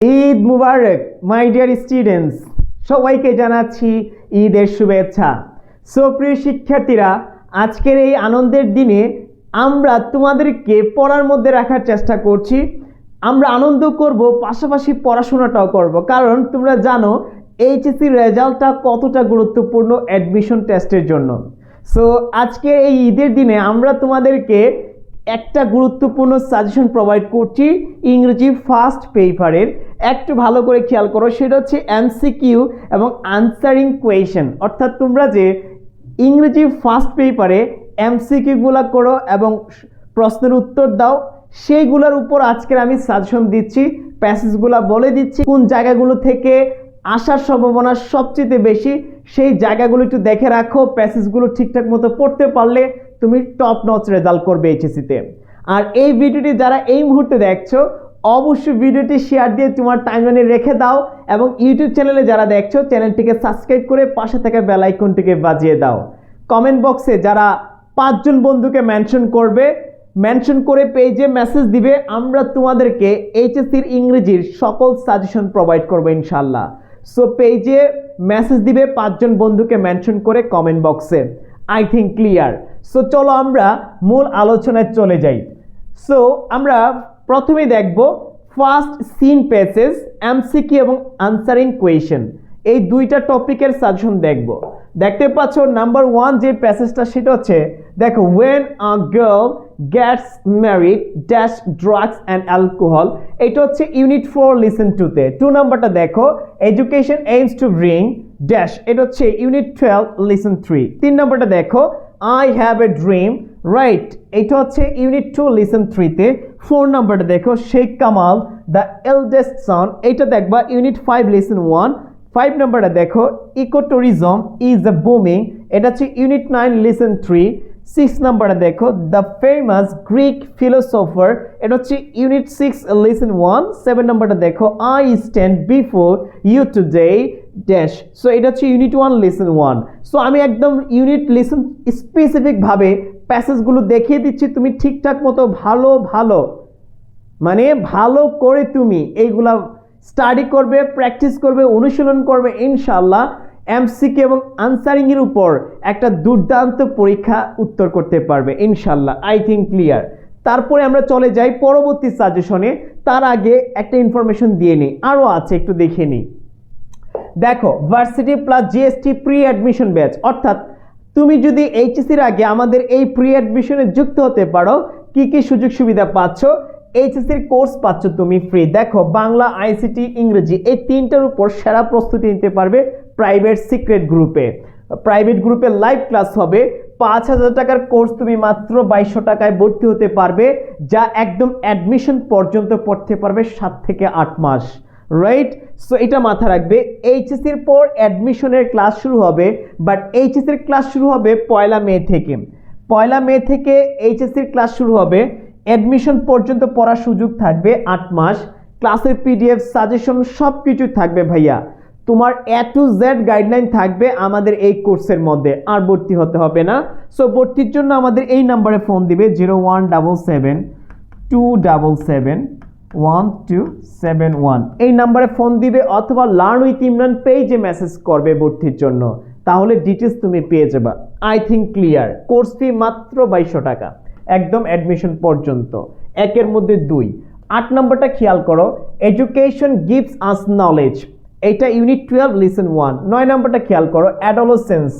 Eid Mubarak my dear students সবাইকে জানাচ্ছি ঈদের শুভেচ্ছা। সো প্রিয় শিক্ষার্থীরা, আজকের এই আনন্দের দিনে আমরা তোমাদেরকে পড়ার মধ্যে রাখার চেষ্টা করছি। আমরা আনন্দ করব, পাশাপাশি পড়াশোনাটাও করব। কারণ তোমরা জানো, এইচএসসি রেজাল্টটা কতটা গুরুত্বপূর্ণ অ্যাডমিশন টেস্টের জন্য। সো আজকে এই ঈদের দিনে আমরা তোমাদেরকে একটা গুরুত্বপূর্ণ সাজেশন প্রোভাইড করছি ইংরেজি ফার্স্ট পেপারের একটু ভালো করে খেয়াল করো, সেটা হচ্ছে এমসিকিউ এবং আনসারিং কোয়েশন অর্থাৎ তোমরা যে ইংরেজি ফার্স্ট পেপারে এমসিকিউগুলো করো এবং প্রশ্নের উত্তর দাও, সেইগুলোর উপর আজকের আমি সাজেশন দিচ্ছি প্যাসেজগুলো বলে দিচ্ছি, কোন জায়গাগুলো থেকে আসার সম্ভাবনা সবচেয়ে বেশি, সেই জায়গাগুলো একটু দেখে রাখো প্যাসেজগুলো ঠিকঠাক মতো পড়তে পারলে তুমি টপ নচ রেজাল্ট করবে এইচএসিতে আর এই ভিডিওটি যারা এই মুহূর্তে দেখছ অবশ্যই ভিডিওটি শেয়ার দিয়ে তোমার টাইমলাইনে রেখে দাও এবং ইউটিউব চ্যানেলে যারা দেখছ চ্যানেলটিকে সাবস্ক্রাইব করে পাশে থাকা বেল আইকনটিকে বাজিয়ে দাও। কমেন্ট বক্সে যারা পাঁচজন বন্ধুকে মেনশন করবে মেনশন করে পেজে মেসেজ দিবে, আমরা তোমাদেরকে এইচএসসির ইংরেজির সকল সাজেশন প্রোভাইড করব ইনশাল্লাহ সো পেজে মেসেজ দিবে, পাঁচজন বন্ধুকে মেনশন করে কমেন্ট বক্সে আই থিঙ্ক ক্লিয়ার সো চলো আমরা মূল আলোচনায় চলে যাই। সো আমরা প্রথমেই দেখব ফার্স্ট সিন প্যাসেজ এমসিকি এবং আনসারিং কোয়েশন এই দুইটা টপিকের সাজেশন দেখব। দেখতে পাচ্ছ নাম্বার ওয়ান যে প্যাসেজটা সেটা হচ্ছে, দেখো when a girl gets married dash drugs and alcohol এটা হচ্ছে ইউনিট ফোর লিসেন টুতে টু নাম্বারটা দেখো education aims to bring dash এটা হচ্ছে ইউনিট টুয়েলভ লিসেন থ্রি তিন নাম্বারটা দেখো I have a dream right এটা হচ্ছে ইউনিট টু লিসেন থ্রিতে ফোর নাম্বারটা দেখো Sheikh Kamal the eldest son এটা দেখবা unit five lesson one five নাম্বারটা দেখো eco tourism is a booming এটা হচ্ছে unit nine lesson three six নাম্বারটা দেখো দ্য ফেমাস গ্রিক ফিলোসফার এটা হচ্ছে unit six lesson one seven নাম্বারটা দেখো I stand before you today dash so এটা হচ্ছে unit one lesson one so আমি একদম ইউনিট লিসন স্পেসিফিকভাবে প্যাসেজগুলো দেখিয়ে দিচ্ছি, তুমি ঠিকঠাক মতো, ভালো ভালো। মানে ভালো করে তুমি এইগুলা স্টাডি করবে প্র্যাকটিস করবে, অনুশীলন করবে ইনশাল্লাহ এমসিকে এবং আনসারিংয়ের উপর একটা দুর্দান্ত পরীক্ষা উত্তর করতে পারবে ইনশাল্লাহ আই থিঙ্ক ক্লিয়ার তারপরে আমরা চলে যাই পরবর্তী সাজেশনে তার আগে একটা ইনফরমেশন দিয়ে নিই। আরও আছে, একটু দেখে নিই। দেখো varsity plus GST pre admission batch অর্থাৎ তুমি যদি এইচএসির আগে আমাদের এই প্রি অ্যাডমিশনে যুক্ত হতে পারো, কি কি সুযোগ সুবিধা পাচ্ছ? এইচএসির কোর্স পাচ্ছ তুমি ফ্রি দেখো, বাংলা আইসিটি ইংরেজি এই তিনটার উপর সেরা প্রস্তুতি নিতে পারবে প্রাইভেট সিক্রেট গ্রুপে প্রাইভেট গ্রুপে লাইভ ক্লাস হবে। পাঁচ হাজার টাকার কোর্স তুমি মাত্র বাইশশো টাকায় ভর্তি হতে পারবে, যা একদম অ্যাডমিশন পর্যন্ত পড়তে পারবে সাত থেকে আট মাস। রাইট সো এটা মাথা রাখবে এইচএসির পর অ্যাডমিশনের ক্লাস শুরু হবে বাট এইচএসির ক্লাস শুরু হবে পয়লা মে থেকে। পয়লা মে থেকে এইচএসির ক্লাস শুরু হবে অ্যাডমিশন পর্যন্ত পড়ার সুযোগ থাকবে আট মাস ক্লাসের পিডিএফ সাজেশন সব কিছু থাকবে ভাইয়া। তোমার এ টু জেড গাইডলাইন থাকবে আমাদের এই কোর্সের মধ্যে, আর ভর্তি হতে হবে না। সো ভর্তির জন্য আমাদের এই নাম্বারে ফোন দিবে zero one double seven two double seven one two seven one এই নাম্বারে ফোন দিবে অথবা লার্ন উইথ ইমরান পেজে মেসেজ করবে ভর্তির জন্য। তাহলে ডিটেলস তুমি পেয়ে যাবা। I think clear course fee মাত্র বাইশশো টাকা। একদম অ্যাডমিশন পর্যন্ত। একের মধ্যে দুই। আট নম্বরটা খেয়াল করো। এডুকেশন গিভস আস নলেজ এটা ইউনিট টুয়েলভ লিসন ওয়ান নয় নম্বরটা খেয়াল করো। Adolescents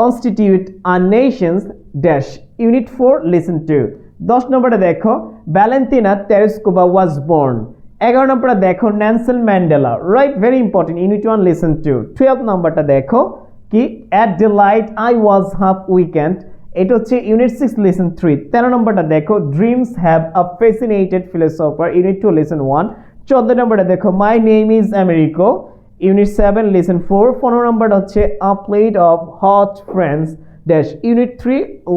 constitute our nations dash unit four lesson two দশ নম্বরটা দেখো ভ্যালেন্টিনা তেরেস্কোবা ওয়াজ বর্ন এগারো নম্বরটা দেখো Nelson Mandela right very important unit one lesson two twelve নম্বরটা দেখো কি at daylight I was half weekend এটা হচ্ছে ইউনিট সিক্স লেসন থ্রি তেরো নম্বরটা দেখো dreams have a fascinated philosopher unit two lesson one চোদ্দ নম্বরটা দেখো my name is Americo unit seven lesson four পনেরো নম্বরটা হচ্ছে a plate of hot friends dash unit three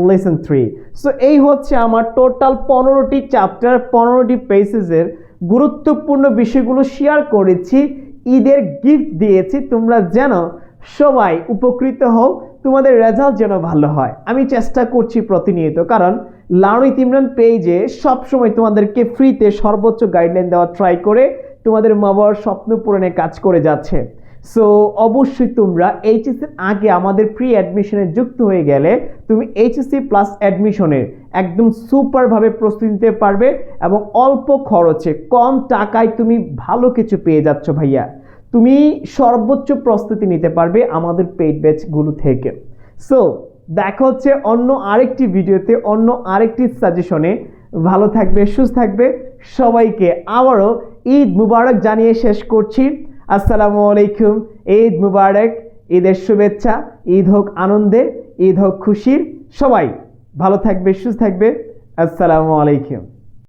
lesson three so এই হচ্ছে আমার টোটাল পনেরোটি চ্যাপ্টার পনেরোটি পেসেসের গুরুত্বপূর্ণ বিষয়গুলো শেয়ার করেছি। ঈদের গিফট দিয়েছি। তোমরা যেন সবাই উপকৃত হও, তোমাদের রেজাল্ট যেন ভালো হয়। আমি চেষ্টা করছি প্রতিনিয়ত, কারণ লাউনি তিমরান পেজে সবসময় তোমাদেরকে ফ্রিতে সর্বোচ্চ গাইডলাইন দেওয়া ট্রাই করে তোমাদের মা বাবার স্বপ্ন পূরণে কাজ করে যাচ্ছে। সো অবশ্যই তোমরা এইচএসসি আগে আমাদের প্রি অ্যাডমিশনে যুক্ত হয়ে গেলে তুমি এইচএসসি প্লাস অ্যাডমিশনের একদম সুপারভাবে প্রস্তুতি নিতে পারবে এবং অল্প খরচে কম টাকায় তুমি ভালো কিছু পেয়ে যাচ্ছ ভাইয়া। তুমি সর্বোচ্চ প্রস্তুতি নিতে পারবে আমাদের পেইড ব্যাচগুলো থেকে। সো দেখা হচ্ছে অন্য আরেকটি ভিডিওতে, অন্য আরেকটি সাজেশনে ভালো থাকবে, সুস্থ থাকবে। সবাইকে আবারও ঈদ মুবারক জানিয়ে শেষ করছি। আসসালামু আলাইকুম, ঈদ মুবারক, ঈদের শুভেচ্ছা, ঈদ হোক আনন্দে, ঈদ হোক খুশির, সবাই ভালো থাকবে, সুস্থ থাকবে, আসসালামু আলাইকুম।